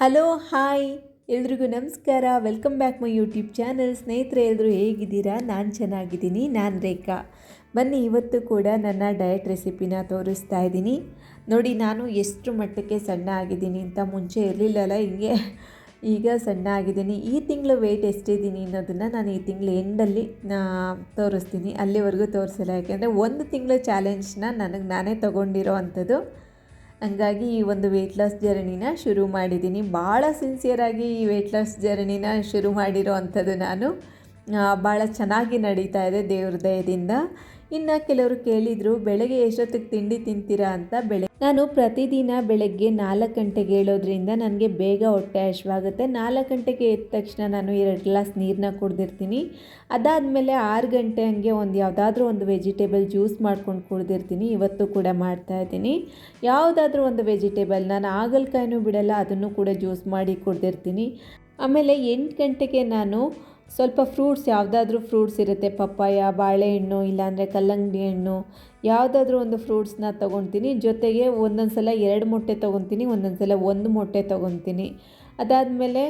Hello, hi. ಎಲ್ರಿಗೂ ನಮಸ್ಕಾರ. Welcome back my YouTube channel ಸ್ನೇಹಿತರೆ ಎಲ್ಲರೂ ಹೇಗಿದ್ದೀರಾ? ನಾನು ಚೆನ್ನಾಗಿದ್ದೀನಿ. ನಾನು ರೇಖಾ. ಬನ್ನಿ, ಇವತ್ತು ಕೂಡ ನನ್ನ ಡಯಟ್ ರೆಸಿಪಿನ ತೋರಿಸ್ತಾ ಇದ್ದೀನಿ. ನೋಡಿ, ನಾನು ಎಷ್ಟು ಮಟ್ಟಕ್ಕೆ ಸಣ್ಣ ಆಗಿದ್ದೀನಿ ಅಂತ ಮುಂಚೆ ಇರಲಿಲ್ಲಲ್ಲ, ಹಿಂಗೆ ಈಗ ಸಣ್ಣ ಆಗಿದ್ದೀನಿ. ಈ ತಿಂಗಳು ವೆಯ್ಟ್ ಎಷ್ಟಿದ್ದೀನಿ ಅನ್ನೋದನ್ನು ನಾನು ಈ ತಿಂಗಳು ಎಂಡಲ್ಲಿ ತೋರಿಸ್ತೀನಿ. ಅಲ್ಲಿವರೆಗೂ ತೋರಿಸಲ್ಲ. ಯಾಕೆಂದರೆ, ಒಂದು ತಿಂಗಳ ಚಾಲೆಂಜ್ನ ನನಗೆ ನಾನೇ ತೊಗೊಂಡಿರೋ ಅಂಥದ್ದು. ಹಂಗಾಗಿ ಈ ಒಂದು ವೆಯ್ಟ್ ಲಾಸ್ ಜರ್ನಿನ ಶುರು ಮಾಡಿದ್ದೀನಿ. ಭಾಳ ಸಿನ್ಸಿಯರಾಗಿ ಈ ವೆಯ್ಟ್ ಲಾಸ್ ಜರ್ನಿನ ಶುರು ಮಾಡಿರೋ ಅಂಥದ್ದು ನಾನು. ಭಾಳ ಚೆನ್ನಾಗಿ ನಡೀತಾ ಇದೆ ದೇವ್ರ ದಯದಿಂದ ಇನ್ನು ಕೆಲವರು ಕೇಳಿದರು, ಬೆಳಗ್ಗೆ ಎಷ್ಟೊತ್ತಿಗೆ ತಿಂಡಿ ತಿಂತೀರಾ ಅಂತ ಬೆಳೆ ನಾನು ಪ್ರತಿದಿನ ಬೆಳಗ್ಗೆ ನಾಲ್ಕು ಗಂಟೆಗೆ ಹೇಳೋದ್ರಿಂದ ನನಗೆ ಬೇಗ ಹೊಟ್ಟೆ ಹಶ್ವಾಗುತ್ತೆ. ನಾಲ್ಕು ಗಂಟೆಗೆ ಎದ್ದ ತಕ್ಷಣ ನಾನು ಎರಡು ಗ್ಲಾಸ್ ನೀರನ್ನ ಕುಡ್ದಿರ್ತೀನಿ. ಅದಾದಮೇಲೆ ಆರು ಗಂಟೆ ಹಂಗೆ ಒಂದು ಯಾವುದಾದ್ರೂ ಒಂದು ವೆಜಿಟೇಬಲ್ ಜ್ಯೂಸ್ ಮಾಡ್ಕೊಂಡು ಕುಡ್ದಿರ್ತೀನಿ. ಇವತ್ತು ಕೂಡ ಮಾಡ್ತಾ ಇದ್ದೀನಿ. ಯಾವುದಾದ್ರೂ ಒಂದು ವೆಜಿಟೇಬಲ್, ನಾನು ಹಾಗಲಕಾಯಿನೂ ಬಿಡಲ್ಲ, ಅದನ್ನು ಕೂಡ ಜ್ಯೂಸ್ ಮಾಡಿ ಕುಡ್ದಿರ್ತೀನಿ. ಆಮೇಲೆ ಎಂಟು ಗಂಟೆಗೆ ನಾನು ಸ್ವಲ್ಪ ಫ್ರೂಟ್ಸ್, ಯಾವುದಾದ್ರೂ ಫ್ರೂಟ್ಸ್ ಇರುತ್ತೆ, ಪಪ್ಪಾಯ, ಬಾಳೆಹಣ್ಣು, ಇಲ್ಲಾಂದರೆ ಕಲ್ಲಂಗಡಿ ಹಣ್ಣು, ಯಾವುದಾದ್ರೂ ಒಂದು ಫ್ರೂಟ್ಸ್ನ ತೊಗೊತೀನಿ. ಜೊತೆಗೆ ಒಂದೊಂದು ಸಲ ಎರಡು ಮೊಟ್ಟೆ ತೊಗೊತೀನಿ ಒಂದೊಂದು ಸಲ ಒಂದು ಮೊಟ್ಟೆ ತೊಗೊತೀನಿ. ಅದಾದಮೇಲೆ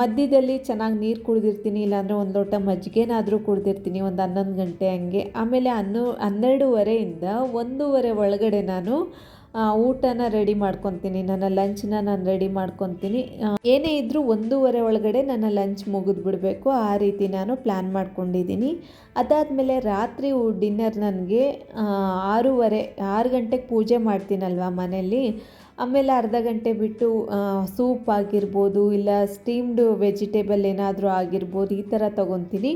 ಮಧ್ಯದಲ್ಲಿ ಚೆನ್ನಾಗಿ ನೀರು ಕುಡಿದಿರ್ತೀನಿ, ಇಲ್ಲಾಂದರೆ ಒಂದು ಲೋಟ ಮಜ್ಜಿಗೆನಾದರೂ ಕುಡಿದಿರ್ತೀನಿ, ಒಂದು ಹನ್ನೊಂದು ಗಂಟೆ ಹಂಗೆ. ಆಮೇಲೆ ಹನ್ನು, ಹನ್ನೆರಡೂವರೆಯಿಂದ ಒಂದೂವರೆ ಒಳಗಡೆ ನಾನು ಊಟನ ರೆಡಿ ಮಾಡ್ಕೊತೀನಿ, ನನ್ನ ಲಂಚ್ನ ನಾನು ರೆಡಿ ಮಾಡ್ಕೊತೀನಿ. ಏನೇ ಇದ್ದರೂ ಒಂದೂವರೆ ಒಳಗಡೆ ನನ್ನ ಲಂಚ್ ಮುಗಿದು ಬಿಡಬೇಕು. ಆ ರೀತಿ ನಾನು ಪ್ಲ್ಯಾನ್ ಮಾಡ್ಕೊಂಡಿದ್ದೀನಿ. ಅದಾದಮೇಲೆ ರಾತ್ರಿ ಡಿನ್ನರ್ ನನಗೆ ಆರೂವರೆ, ಆರು ಗಂಟೆಗೆ ಪೂಜೆ ಮಾಡ್ತೀನಲ್ವ ಮನೇಲಿ ಆಮೇಲೆ ಅರ್ಧ ಗಂಟೆ ಬಿಟ್ಟು ಸೂಪ್ ಆಗಿರ್ಬೋದು ಇಲ್ಲ ಸ್ಟೀಮ್ಡ್ ವೆಜಿಟೇಬಲ್ ಏನಾದರೂ ಆಗಿರ್ಬೋದು ಈ ಥರ ತೊಗೊತೀನಿ.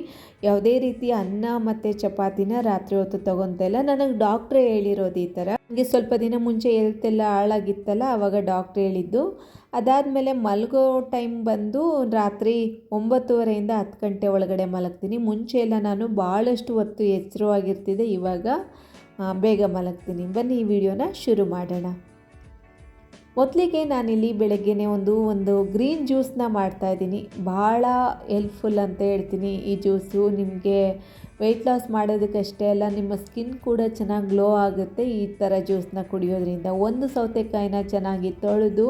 ಯಾವುದೇ ರೀತಿ ಅನ್ನ ಮತ್ತು ಚಪಾತಿನ ರಾತ್ರಿ ಹೊತ್ತು ತೊಗೊತಾ ಇಲ್ಲ. ನನಗೆ ಡಾಕ್ಟ್ರೇ ಹೇಳಿರೋದು ಈ ಥರ. ನನಗೆ ಸ್ವಲ್ಪ ದಿನ ಮುಂಚೆ ಎಲ್ತೆಲ್ಲ ಹಾಳಾಗಿತ್ತಲ್ಲ ಆವಾಗ ಡಾಕ್ಟ್ರ್ ಹೇಳಿದ್ದು. ಅದಾದಮೇಲೆ ಮಲಗೋ ಟೈಮ್ ಬಂದು ರಾತ್ರಿ ಒಂಬತ್ತುವರೆಯಿಂದ ಹತ್ತು ಗಂಟೆ ಒಳಗಡೆ ಮಲಗ್ತೀನಿ. ಮುಂಚೆ ಎಲ್ಲ ನಾನು ಭಾಳಷ್ಟು ಹೊತ್ತು ಎಚ್ಚರವಾಗಿರ್ತಿದ್ದೆ, ಇವಾಗ ಬೇಗ ಮಲಗ್ತೀನಿ. ಬನ್ನಿ ಈ ವಿಡಿಯೋನ ಶುರು ಮಾಡೋಣ. ಮೊದಲಿಗೆ ನಾನಿಲ್ಲಿ ಬೆಳಗ್ಗೆನೇ ಒಂದು ಒಂದು ಗ್ರೀನ್ ಜ್ಯೂಸನ್ನ ಮಾಡ್ತಾಯಿದ್ದೀನಿ ಭಾಳ ಹೆಲ್ಪ್ಫುಲ್ ಅಂತ ಹೇಳ್ತೀನಿ ಈ ಜ್ಯೂಸು ನಿಮಗೆ ವೆಯ್ಟ್ ಲಾಸ್ ಮಾಡೋದಕ್ಕಷ್ಟೇ ಅಲ್ಲ, ನಿಮ್ಮ ಸ್ಕಿನ್ ಕೂಡ ಚೆನ್ನಾಗಿ ಗ್ಲೋ ಆಗುತ್ತೆ ಈ ಥರ ಜ್ಯೂಸನ್ನ ಕುಡಿಯೋದ್ರಿಂದ. ಒಂದು ಸೌತೆಕಾಯಿನ ಚೆನ್ನಾಗಿ ತೊಳೆದು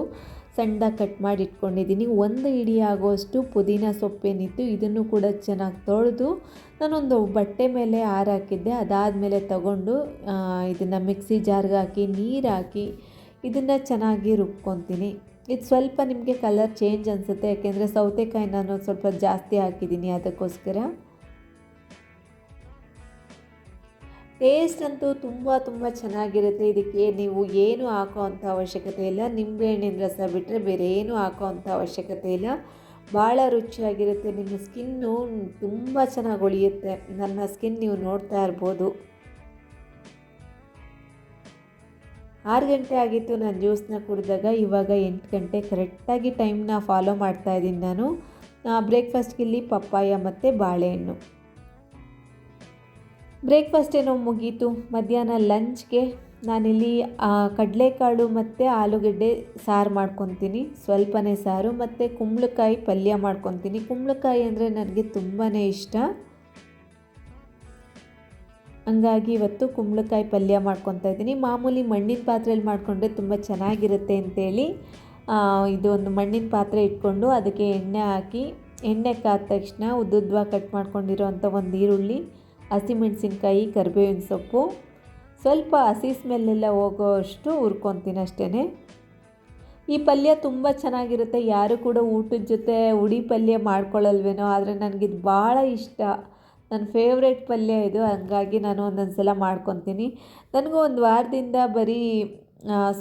ಸಣ್ಣದಾಗಿ ಕಟ್ ಮಾಡಿ ಇಟ್ಕೊಂಡಿದ್ದೀನಿ. ಒಂದು ಇಡೀ ಆಗೋಷ್ಟು ಪುದೀನ ಸೊಪ್ಪೇನಿತ್ತು, ಇದನ್ನು ಕೂಡ ಚೆನ್ನಾಗಿ ತೊಳೆದು ನಾನೊಂದು ಬಟ್ಟೆ ಮೇಲೆ ಹಾರಾಕಿದ್ದೆ. ಅದಾದಮೇಲೆ ತಗೊಂಡು ಇದನ್ನು ಮಿಕ್ಸಿ ಜಾರ್ಗೆ ಹಾಕಿ, ನೀರು ಹಾಕಿ ಇದನ್ನು ಚೆನ್ನಾಗಿ ರುಬ್ಕೊತೀನಿ. ಇದು ಸ್ವಲ್ಪ ನಿಮಗೆ ಕಲರ್ ಚೇಂಜ್ ಅನಿಸುತ್ತೆ, ಯಾಕೆಂದರೆ ಸೌತೆಕಾಯಿ ನಾನು ಸ್ವಲ್ಪ ಜಾಸ್ತಿ ಹಾಕಿದ್ದೀನಿ ಅದಕ್ಕೋಸ್ಕರ. ಟೇಸ್ಟ್ ಅಂತೂ ತುಂಬ ತುಂಬ ಚೆನ್ನಾಗಿರುತ್ತೆ. ಇದಕ್ಕೆ ನೀವು ಏನು ಹಾಕೋ ಅಂಥ ಅವಶ್ಯಕತೆ ಇಲ್ಲ. ನಿಂಬೆಹಣ್ಣಿನ ರಸ ಬಿಟ್ಟರೆ ಬೇರೆ ಏನು ಹಾಕೋ ಅಂಥ ಅವಶ್ಯಕತೆ ಇಲ್ಲ. ಭಾಳ ರುಚಿಯಾಗಿರುತ್ತೆ. ನಿಮ್ಮ ಸ್ಕಿನ್ನು ತುಂಬ ಚೆನ್ನಾಗಿ ಉಳಿಯುತ್ತೆ. ನನ್ನ ಸ್ಕಿನ್ ನೀವು ನೋಡ್ತಾ ಇರ್ಬೋದು. ಆರು ಗಂಟೆ ಆಗಿತ್ತು ನಾನು ಜ್ಯೂಸನ್ನ ಕುಡಿದಾಗ, ಇವಾಗ ಎಂಟು ಗಂಟೆ ಕರೆಕ್ಟಾಗಿ ಟೈಮ್ನ ಫಾಲೋ ಮಾಡ್ತಾ ಇದ್ದೀನಿ ನಾನು. ಬ್ರೇಕ್ಫಾಸ್ಟ್ಗೆ ಇಲ್ಲಿ ಪಪ್ಪಾಯ ಮತ್ತು ಬಾಳೆಹಣ್ಣು. ಬ್ರೇಕ್ಫಾಸ್ಟ್ ಏನೋ ಮುಗೀತು. ಮಧ್ಯಾಹ್ನ ಲಂಚ್ಗೆ ನಾನಿಲ್ಲಿ ಕಡಲೆಕಾಳು ಮತ್ತು ಆಲೂಗಡ್ಡೆ ಸಾರು ಮಾಡ್ಕೊತೀನಿ. ಸ್ವಲ್ಪನೇ ಸಾರು ಮತ್ತು ಕುಂಬಳಕಾಯಿ ಪಲ್ಯ ಮಾಡ್ಕೊತೀನಿ. ಕುಂಬಳಕಾಯಿ ಅಂದರೆ ನನಗೆ ತುಂಬಾ ಇಷ್ಟ. ಹಂಗಾಗಿ ಇವತ್ತು ಕುಂಬಳಕಾಯಿ ಪಲ್ಯ ಮಾಡ್ಕೊತಾ ಇದ್ದೀನಿ. ಮಾಮೂಲಿ ಮಣ್ಣಿನ ಪಾತ್ರೆಯಲ್ಲಿ ಮಾಡಿಕೊಂಡ್ರೆ ತುಂಬ ಚೆನ್ನಾಗಿರುತ್ತೆ ಅಂತೇಳಿ ಇದು ಒಂದು ಮಣ್ಣಿನ ಪಾತ್ರೆ ಇಟ್ಕೊಂಡು ಅದಕ್ಕೆ ಎಣ್ಣೆ ಹಾಕಿ, ಎಣ್ಣೆ ಕಾದ ತಕ್ಷಣ ಉದ್ದುದ್ವಾಗಿ ಕಟ್ ಮಾಡ್ಕೊಂಡಿರೋವಂಥ ಒಂದು ಈರುಳ್ಳಿ, ಹಸಿಮೆಣಸಿನ್ಕಾಯಿ, ಕರಿಬೇವಿನ ಸೊಪ್ಪು, ಸ್ವಲ್ಪ ಹಸಿ ಸ್ಮೆಲ್ಲೆಲ್ಲ ಹೋಗೋಷ್ಟು ಹುರ್ಕೊತೀನಿ ಅಷ್ಟೇ ಈ ಪಲ್ಯ ತುಂಬ ಚೆನ್ನಾಗಿರುತ್ತೆ. ಯಾರು ಕೂಡ ಊಟದ ಜೊತೆ ಉಡಿ ಪಲ್ಯ ಮಾಡ್ಕೊಳ್ಳಲ್ವೇನೋ ಆದರೆ ನನಗಿದು ಭಾಳ ಇಷ್ಟ. ನನ್ನ ಫೇವ್ರೇಟ್ ಪಲ್ಯ ಇದು, ಹಂಗಾಗಿ ನಾನು ಒಂದೊಂದು ಸಲ ಮಾಡ್ಕೊತೀನಿ. ನನಗೂ ಒಂದು ವಾರದಿಂದ ಬರೀ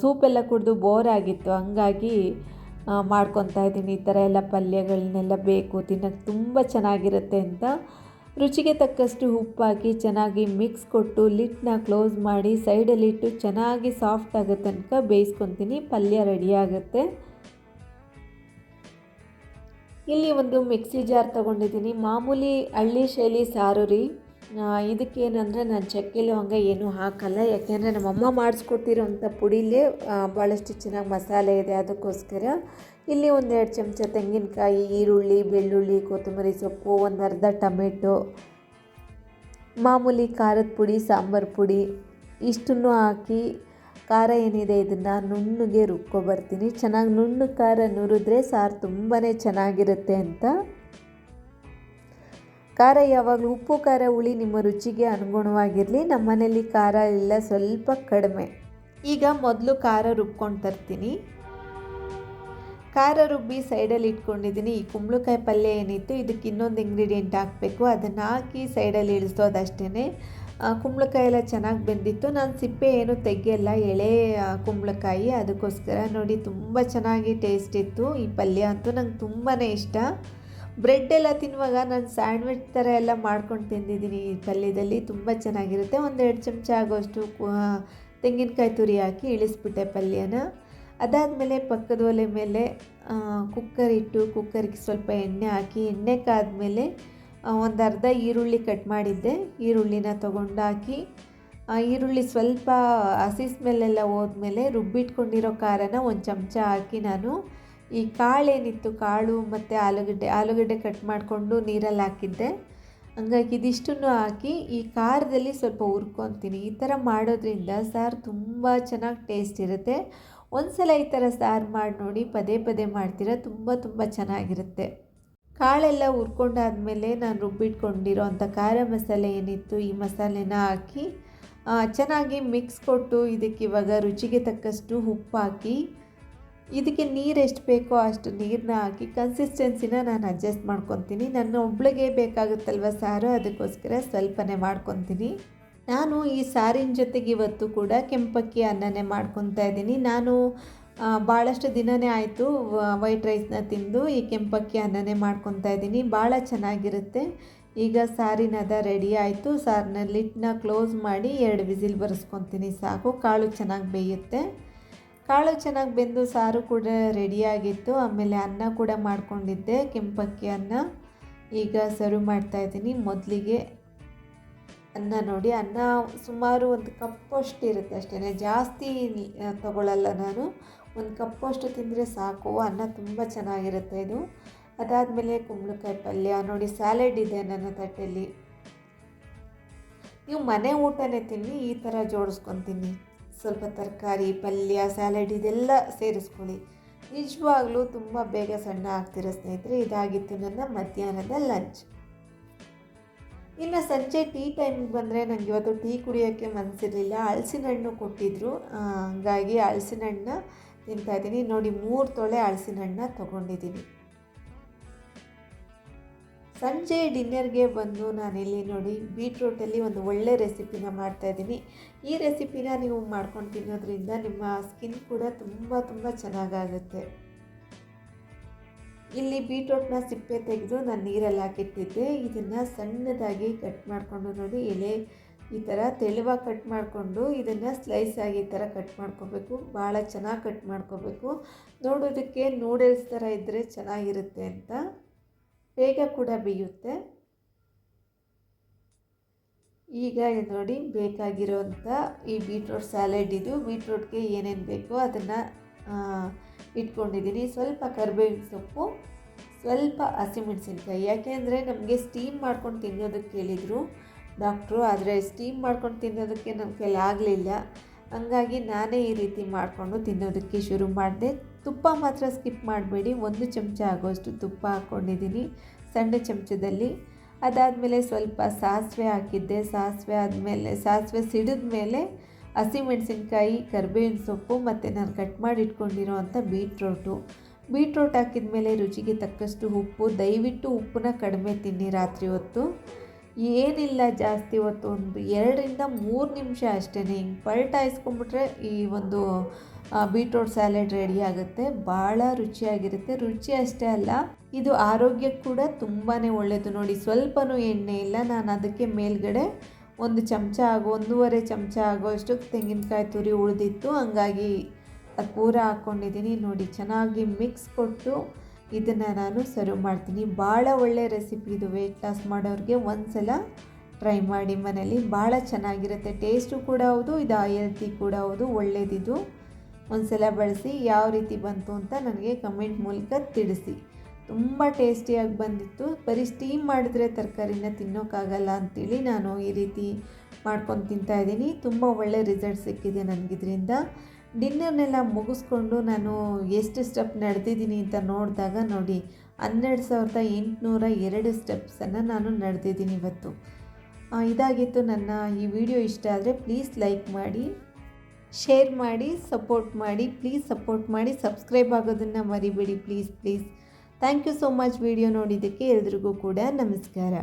ಸೂಪೆಲ್ಲ ಕುಡಿದು ಬೋರ್ ಆಗಿತ್ತು. ಹಂಗಾಗಿ ಮಾಡ್ಕೊತಾ ಇದ್ದೀನಿ ಈ ಥರ ಎಲ್ಲ ಪಲ್ಯಗಳನ್ನೆಲ್ಲ ಬೇಕು. ತಿನ್ನೋಕ್ಕೆ ತುಂಬ ಚೆನ್ನಾಗಿರುತ್ತೆ ಅಂತ. ರುಚಿಗೆ ತಕ್ಕಷ್ಟು ಉಪ್ಪಾಕಿ ಚೆನ್ನಾಗಿ ಮಿಕ್ಸ್ ಕೊಟ್ಟು ಲಿಟ್ನ ಕ್ಲೋಸ್ ಮಾಡಿ ಸೈಡಲ್ಲಿಟ್ಟು ಚೆನ್ನಾಗಿ ಸಾಫ್ಟ್ ಆಗೋ ತನಕ ಬೇಯಿಸ್ಕೊತೀನಿ. ಪಲ್ಯ ರೆಡಿ ಆಗುತ್ತೆ. ಇಲ್ಲಿ ಒಂದು ಮಿಕ್ಸಿ ಜಾರ್ ತೊಗೊಂಡಿದ್ದೀನಿ. ಮಾಮೂಲಿ ಹಳ್ಳಿ ಶೈಲಿ ಸಾರು ರೀ. ಇದಕ್ಕೇನಂದರೆ ನಾನು ಚಕ್ಕೆ ಲವಂಗ ಏನೂ ಹಾಕಲ್ಲ. ಯಾಕೆಂದರೆ ನಮ್ಮಮ್ಮ ಮಾಡಿಸ್ಕೊಟ್ಟಿರೋಂಥ ಪುಡಿಲೇ ಭಾಳಷ್ಟು ಚೆನ್ನಾಗಿ ಮಸಾಲೆ ಇದೆ ಅದಕ್ಕೋಸ್ಕರ. ಇಲ್ಲಿ ಒಂದೆರಡು ಚಮಚ ತೆಂಗಿನಕಾಯಿ, ಈರುಳ್ಳಿ, ಬೆಳ್ಳುಳ್ಳಿ, ಕೊತ್ತಂಬರಿ ಸೊಪ್ಪು, ಒಂದು ಅರ್ಧ ಟೊಮೆಟೊ, ಮಾಮೂಲಿ ಖಾರದ ಪುಡಿ, ಸಾಂಬಾರು ಪುಡಿ, ಇಷ್ಟನ್ನು ಹಾಕಿ ಖಾರ ಏನಿದೆ ಇದನ್ನು ನುಣ್ಣಗೆ ರುಬ್ಕೊಬರ್ತೀನಿ ಚೆನ್ನಾಗಿ ನುಣ್ಣು ಖಾರ ನುರಿದ್ರೆ ಸಾರು ತುಂಬಾ ಚೆನ್ನಾಗಿರುತ್ತೆ ಅಂತ. ಖಾರ ಯಾವಾಗಲೂ ಉಪ್ಪು, ಖಾರ, ಹುಳಿ ನಿಮ್ಮ ರುಚಿಗೆ ಅನುಗುಣವಾಗಿರಲಿ. ನಮ್ಮ ಮನೇಲಿ ಖಾರ ಎಲ್ಲ ಸ್ವಲ್ಪ ಕಡಿಮೆ. ಈಗ ಮೊದಲು ಖಾರ ರುಬ್ಕೊಂಡು ತರ್ತೀನಿ. ಖಾರ ರುಬ್ಬಿ ಸೈಡಲ್ಲಿ ಇಟ್ಕೊಂಡಿದ್ದೀನಿ. ಈ ಕುಂಬಳಕಾಯಿ ಪಲ್ಯ ಏನಿತ್ತು, ಇದಕ್ಕೆ ಇನ್ನೊಂದು ಇಂಗ್ರೀಡಿಯೆಂಟ್ ಹಾಕಬೇಕು. ಅದನ್ನು ಹಾಕಿ ಸೈಡಲ್ಲಿ ಇಳಿಸೋದಷ್ಟೇ ಕುಂಬಳಕಾಯಿ ಎಲ್ಲ ಚೆನ್ನಾಗಿ ಬೆಂದಿತ್ತು. ನಾನು ಸಿಪ್ಪೆ ಏನು ತೆಗೆಯಲ್ಲ, ಎಳೆ ಕುಂಬಳಕಾಯಿ, ಅದಕ್ಕೋಸ್ಕರ ನೋಡಿ ತುಂಬ ಚೆನ್ನಾಗಿ ಟೇಸ್ಟ್ ಇತ್ತು. ಈ ಪಲ್ಯ ಅಂತೂ ನಂಗೆ ತುಂಬಾ ಇಷ್ಟ. ಬ್ರೆಡ್ ಎಲ್ಲ ತಿನ್ನುವಾಗ ನಾನು ಸ್ಯಾಂಡ್ವಿಚ್ ಥರ ಎಲ್ಲ ಮಾಡ್ಕೊಂಡು ತಿಂದಿದ್ದೀನಿ ಈ ಪಲ್ಯದಲ್ಲಿ. ತುಂಬ ಚೆನ್ನಾಗಿರುತ್ತೆ. ಒಂದೆರಡು ಚಮಚ ಆಗೋಷ್ಟು ತೆಂಗಿನಕಾಯಿ ತುರಿ ಹಾಕಿ ಇಳಿಸ್ಬಿಟ್ಟೆ ಪಲ್ಯನ. ಅದಾದಮೇಲೆ ಪಕ್ಕದ ಒಲೆ ಮೇಲೆ ಕುಕ್ಕರ್ ಇಟ್ಟು ಕುಕ್ಕರ್ಗೆ ಸ್ವಲ್ಪ ಎಣ್ಣೆ ಹಾಕಿ, ಎಣ್ಣೆ ಕಾದ್ಮೇಲೆ ಒಂದು ಅರ್ಧ ಈರುಳ್ಳಿ ಕಟ್ ಮಾಡಿದ್ದೆ. ಈರುಳ್ಳಿನ ತೊಗೊಂಡು ಹಾಕಿ ಆ, ಈರುಳ್ಳಿ ಸ್ವಲ್ಪ ಹಸಿ ಸ್ಮೆಲ್ಲೆಲ್ಲ ಹೋದ್ಮೇಲೆ ರುಬ್ಬಿಟ್ಕೊಂಡಿರೋ ಖಾರನ ಒಂದು ಚಮಚ ಹಾಕಿ ನಾನು, ಈ ಕಾಳೇನಿತ್ತು ಕಾಳು ಮತ್ತು ಆಲೂಗಡ್ಡೆ ಆಲೂಗಡ್ಡೆ ಕಟ್ ಮಾಡಿಕೊಂಡು ನೀರಲ್ಲಿ ಹಾಕಿದ್ದೆ. ಹಂಗಾಗಿ ಇದಿಷ್ಟನ್ನು ಹಾಕಿ, ಈ ಖಾರದಲ್ಲಿ ಸ್ವಲ್ಪ ಹುರ್ಕೊತೀನಿ. ಈ ಥರ ಮಾಡೋದ್ರಿಂದ ಸಾರು ತುಂಬ ಚೆನ್ನಾಗಿ ಟೇಸ್ಟ್ ಇರುತ್ತೆ. ಒಂದು ಸಲ ಈ ಥರ ಸಾರು ಮಾಡಿ ನೋಡಿ, ಪದೇ ಪದೇ ಮಾಡ್ತೀರಾ, ತುಂಬ ತುಂಬ ಚೆನ್ನಾಗಿರುತ್ತೆ. ಕಾಳೆಲ್ಲ ಹುರ್ಕೊಂಡಾದ್ಮೇಲೆ ನಾನು ರುಬ್ಬಿಟ್ಕೊಂಡಿರೋ ಅಂಥ ಖಾರ ಮಸಾಲೆ ಏನಿತ್ತು, ಈ ಮಸಾಲೆನ ಹಾಕಿ ಚೆನ್ನಾಗಿ ಮಿಕ್ಸ್ ಕೊಟ್ಟು ಇದಕ್ಕೆ ಇವಾಗ ರುಚಿಗೆ ತಕ್ಕಷ್ಟು ಉಪ್ಪು ಹಾಕಿ, ಇದಕ್ಕೆ ನೀರು ಎಷ್ಟು ಬೇಕೋ ಅಷ್ಟು ನೀರನ್ನ ಹಾಕಿ ಕನ್ಸಿಸ್ಟೆನ್ಸಿನ ನಾನು ಅಡ್ಜಸ್ಟ್ ಮಾಡ್ಕೊತೀನಿ. ನನ್ನ ಒಬ್ಳಿಗೆ ಬೇಕಾಗುತ್ತಲ್ವ ಸಾರು, ಅದಕ್ಕೋಸ್ಕರ ಸ್ವಲ್ಪನೇ ಮಾಡ್ಕೊತೀನಿ. ನಾನು ಈ ಸಾರಿನ ಜೊತೆಗೆ ಇವತ್ತು ಕೂಡ ಕೆಂಪಕ್ಕಿ ಅನ್ನನೇ ಮಾಡ್ಕೊತಾ ಇದ್ದೀನಿ. ನಾನು ಭಾಳಷ್ಟು ದಿನವೇ ಆಯಿತು ವೈಟ್ ರೈಸ್ನ ತಿಂದು, ಈ ಕೆಂಪಕ್ಕಿ ಅನ್ನನೇ ಮಾಡ್ಕೊತಾ ಇದ್ದೀನಿ. ಭಾಳ ಚೆನ್ನಾಗಿರುತ್ತೆ. ಈಗ ಸಾರಿನ ಅದ ರೆಡಿ ಆಯಿತು. ಸಾರಿನ ಲಿಟ್ನ ಕ್ಲೋಸ್ ಮಾಡಿ ಎರಡು ವಿಸಿಲ್ ಬರೆಸ್ಕೊತೀನಿ, ಸಾಕು. ಕಾಳು ಚೆನ್ನಾಗಿ ಬೇಯುತ್ತೆ. ಕಾಳು ಚೆನ್ನಾಗಿ ಬೆಂದು ಸಾರು ಕೂಡ ರೆಡಿಯಾಗಿತ್ತು ಆಮೇಲೆ ಅನ್ನ ಕೂಡ ಮಾಡ್ಕೊಂಡಿದ್ದೆ, ಕೆಂಪಕ್ಕಿ ಅನ್ನ. ಈಗ ಸರ್ವ್ ಮಾಡ್ತಾಯಿದ್ದೀನಿ ಮೊದಲಿಗೆ ಅನ್ನ ನೋಡಿ. ಅನ್ನ ಸುಮಾರು ಒಂದು ಕಪ್ಪಷ್ಟು ಇರುತ್ತೆ ಅಷ್ಟೇ ಜಾಸ್ತಿ ತಗೊಳ್ಳಲ್ಲ ನಾನು. ಒಂದು ಕಪ್ಪಷ್ಟು ತಿಂದರೆ ಸಾಕು, ಅನ್ನ ತುಂಬ ಚೆನ್ನಾಗಿರುತ್ತೆ ಇದು. ಅದಾದಮೇಲೆ ಕುಂಬಳಕಾಯಿ ಪಲ್ಯ, ನೋಡಿ ಸ್ಯಾಲೆಡ್ ಇದೆ ನನ್ನ ತಟ್ಟೆಯಲ್ಲಿ. ನೀವು ಮನೆ ಊಟನೇ ತಿನ್ನಿ, ಈ ಥರ ಜೋಡಿಸ್ಕೊತೀನಿ. ಸ್ವಲ್ಪ ತರಕಾರಿ, ಪಲ್ಯ ಸ್ಯಾಲೆಡ್ ಇದೆಲ್ಲ ಸೇರಿಸ್ಕೊಳ್ಳಿ. ನಿಜವಾಗ್ಲೂ ತುಂಬ ಬೇಗ ಸಣ್ಣ ಆಗ್ತಿರೋ ಸ್ನೇಹಿತರೆ, ಇದಾಗಿತ್ತು ನನ್ನ ಮಧ್ಯಾಹ್ನದ ಲಂಚ್ ಇನ್ನು ಸಂಜೆ ಟೀ ಟೈಮಿಗೆ ಬಂದರೆ ನನಗೆ ಇವತ್ತು ಟೀ ಕುಡಿಯೋಕ್ಕೆ ಮನಸ್ಸಿರಲಿಲ್ಲ ಹಲಸಿನ ಹಣ್ಣು ಕೊಟ್ಟಿದ್ದರು ಹಂಗಾಗಿ ಹಲಸಿನ ಹಣ್ಣ ತಿಂತಾಯಿದ್ದೀನಿ ನೋಡಿ, ಮೂರು ತೊಳೆ ಹಳಸಿನ ಹಣ್ಣ ತೊಗೊಂಡಿದ್ದೀನಿ. ಸಂಜೆ ಡಿನ್ನರ್ಗೆ ಬಂದು ನಾನಿಲ್ಲಿ ನೋಡಿ ಬೀಟ್ರೂಟಲ್ಲಿ ಒಂದು ಒಳ್ಳೆ ರೆಸಿಪಿನ ಮಾಡ್ತಾಯಿದ್ದೀನಿ ಈ ರೆಸಿಪಿನ ನೀವು ಮಾಡ್ಕೊಂಡು ತಿನ್ನೋದ್ರಿಂದ ನಿಮ್ಮ ಸ್ಕಿನ್ ಕೂಡ ತುಂಬ ತುಂಬ ಚೆನ್ನಾಗಾಗುತ್ತೆ. ಇಲ್ಲಿ ಬೀಟ್ರೂಟ್ನ ಸಿಪ್ಪೆ ತೆಗೆದು ನಾನು ನೀರಲ್ಲಿ ಹಾಕಿಟ್ಟಿದ್ದೆ. ಇದನ್ನು ಸಣ್ಣದಾಗಿ ಕಟ್ ಮಾಡಿಕೊಂಡು ನೋಡಿ ಎಲೆ ಈ ಥರ ತೆಳುವಾಗಿ ಕಟ್ ಮಾಡಿಕೊಂಡು ಇದನ್ನು ಸ್ಲೈಸ್ ಆಗಿ ಈ ಥರ ಕಟ್ ಮಾಡ್ಕೋಬೇಕು. ಭಾಳ ಚೆನ್ನಾಗಿ ಕಟ್ ಮಾಡ್ಕೋಬೇಕು. ನೋಡೋದಕ್ಕೆ ನೂಡಲ್ಸ್ ಥರ ಇದ್ದರೆ ಚೆನ್ನಾಗಿರುತ್ತೆ ಅಂತ. ಬೇಗ ಕೂಡ ಬೇಯುತ್ತೆ. ಈಗ ನೋಡಿ ಬೇಕಾಗಿರೋಂಥ ಈ ಬೀಟ್ರೋಟ್ ಸ್ಯಾಲೆಡ್ ಇದು. ಬೀಟ್ರೋಟ್ಗೆ ಏನೇನು ಬೇಕೋ ಅದನ್ನು ಇಟ್ಕೊಂಡಿದ್ದೀನಿ ಸ್ವಲ್ಪ ಕರಿಬೇವಿನ ಸೊಪ್ಪು, ಸ್ವಲ್ಪ ಹಸಿಮೆಣಸಿನ್ಕಾಯಿ. ಯಾಕೆಂದರೆ ನಮಗೆ ಸ್ಟೀಮ್ ಮಾಡ್ಕೊಂಡು ತಿನ್ನೋದಕ್ಕೆ ಹೇಳಿದರು. ಡಾಕ್ಟ್ರು, ಆದರೆ ಸ್ಟೀಮ್ ಮಾಡ್ಕೊಂಡು ತಿನ್ನೋದಕ್ಕೆ ನಮ್ಮ ಕೈಲಿ ಆಗಲಿಲ್ಲ. ಹಂಗಾಗಿ ನಾನೇ ಈ ರೀತಿ ಮಾಡಿಕೊಂಡು ತಿನ್ನೋದಕ್ಕೆ ಶುರು ಮಾಡಿದೆ. ತುಪ್ಪ ಮಾತ್ರ ಸ್ಕಿಪ್ ಮಾಡಬೇಡಿ. ಒಂದು ಚಮಚ ಆಗೋಷ್ಟು ತುಪ್ಪ ಹಾಕ್ಕೊಂಡಿದ್ದೀನಿ ಸಣ್ಣ ಚಮಚದಲ್ಲಿ. ಅದಾದಮೇಲೆ ಸ್ವಲ್ಪ ಸಾಸಿವೆ ಹಾಕಿದ್ದೆ. ಸಾಸಿವೆ ಆದಮೇಲೆ, ಸಾಸಿವೆ ಸಿಡಿದ ಮೇಲೆ ಹಸಿಮೆಣಸಿನ್ಕಾಯಿ, ಕರಿಬೇವಿನ ಸೊಪ್ಪು ಮತ್ತು ನಾನು ಕಟ್ ಮಾಡಿ ಇಟ್ಕೊಂಡಿರೋ ಅಂಥ ಬೀಟ್ರೋಟು. ಬೀಟ್ರೋಟ್ ಹಾಕಿದ ಮೇಲೆ ರುಚಿಗೆ ತಕ್ಕಷ್ಟು ಉಪ್ಪು. ದಯವಿಟ್ಟು ಉಪ್ಪನ್ನ ಕಡಿಮೆ ತಿನ್ನಿ ರಾತ್ರಿ ಹೊತ್ತು. ಏನಿಲ್ಲ ಜಾಸ್ತಿ ಹೊತ್ತು ಒಂದು ಎರಡರಿಂದ ಮೂರು ನಿಮಿಷ ಅಷ್ಟೇ. ಹಿಂಗೆ ಪಲ್ಟಾಯಿಸ್ಕೊಂಬಿಟ್ರೆ ಈ ಒಂದು ಬೀಟ್ರೋಟ್ ಸ್ಯಾಲೆಡ್ ರೆಡಿ ಆಗುತ್ತೆ. ಭಾಳ ರುಚಿಯಾಗಿರುತ್ತೆ. ರುಚಿ ಅಷ್ಟೇ ಅಲ್ಲ, ಇದು ಆರೋಗ್ಯಕ್ಕೆ ಕೂಡ ತುಂಬಾ ಒಳ್ಳೆಯದು ನೋಡಿ, ಸ್ವಲ್ಪನೂ ಎಣ್ಣೆ ಇಲ್ಲ. ನಾನು ಅದಕ್ಕೆ ಮೇಲ್ಗಡೆ ಒಂದು ಚಮಚ ಆಗೋ, ಒಂದೂವರೆ ಚಮಚ ಆಗೋ ಅಷ್ಟು ತೆಂಗಿನಕಾಯಿ ತುರಿ ಉಳಿದಿತ್ತು. ಹಂಗಾಗಿ ಅದು ಪೂರ ಹಾಕ್ಕೊಂಡಿದ್ದೀನಿ ನೋಡಿ, ಚೆನ್ನಾಗಿ ಮಿಕ್ಸ್ ಕೊಟ್ಟು ಇದನ್ನು ನಾನು ಸರ್ವ್ ಮಾಡ್ತೀನಿ. ಭಾಳ ಒಳ್ಳೆಯ ರೆಸಿಪಿ ಇದು. ವೆಯ್ಟ್ ಲಾಸ್ ಮಾಡೋರಿಗೆ ಒಂದ್ಸಲ ಟ್ರೈ ಮಾಡಿ ಮನೇಲಿ ಭಾಳ ಚೆನ್ನಾಗಿರುತ್ತೆ. ಟೇಸ್ಟು ಕೂಡ ಹೌದು, ಇದು ಹೆಲ್ತಿ ಕೂಡ ಹೌದು, ಒಳ್ಳೇದಿದು. ಒಂದ್ಸಲ ಬಳಸಿ ಯಾವ ರೀತಿ ಬಂತು ಅಂತ ನನಗೆ ಕಮೆಂಟ್ ಮೂಲಕ ತಿಳಿಸಿ. ತುಂಬ ಟೇಸ್ಟಿಯಾಗಿ ಬಂದಿತ್ತು. ಬರೀ ಸ್ಟೀಮ್ ಮಾಡಿದ್ರೆ ತರಕಾರಿನ ತಿನ್ನೋಕ್ಕಾಗಲ್ಲ ಅಂತೇಳಿ ನಾನು ಈ ರೀತಿ ಮಾಡ್ಕೊಂಡು ತಿಂತಾ ಇದ್ದೀನಿ. ತುಂಬ ಒಳ್ಳೆ ರಿಸಲ್ಟ್ ಸಿಕ್ಕಿದೆ ನನಗಿದ್ರಿಂದ ಡಿನ್ನರ್ನೆಲ್ಲ ಮುಗಿಸ್ಕೊಂಡು ನಾನು ಎಷ್ಟು ಸ್ಟೆಪ್ ನಡೆದಿದ್ದೀನಿ ಅಂತ ನೋಡಿದಾಗ ನೋಡಿ, ಹನ್ನೆರಡು ಸಾವಿರದ ಎಂಟುನೂರ ಎರಡು ಸ್ಟೆಪ್ಸನ್ನು ನಾನು ನಡೆದಿದ್ದೀನಿ ಇವತ್ತು. ಇದಾಗಿತ್ತು ನನ್ನ ಈ ವಿಡಿಯೋ ಇಷ್ಟ ಆದರೆ ಪ್ಲೀಸ್ ಲೈಕ್ ಮಾಡಿ, ಶೇರ್ ಮಾಡಿ, ಸಪೋರ್ಟ್ ಮಾಡಿ, ಪ್ಲೀಸ್ ಸಪೋರ್ಟ್ ಮಾಡಿ, ಸಬ್ಸ್ಕ್ರೈಬ್ ಆಗೋದನ್ನು ಮರಿಬೇಡಿ please please. Thank you so much video ನೋಡಿದ್ದಕ್ಕೆ ಎಲ್ರಿಗೂ ಕೂಡ ನಮಸ್ಕಾರ.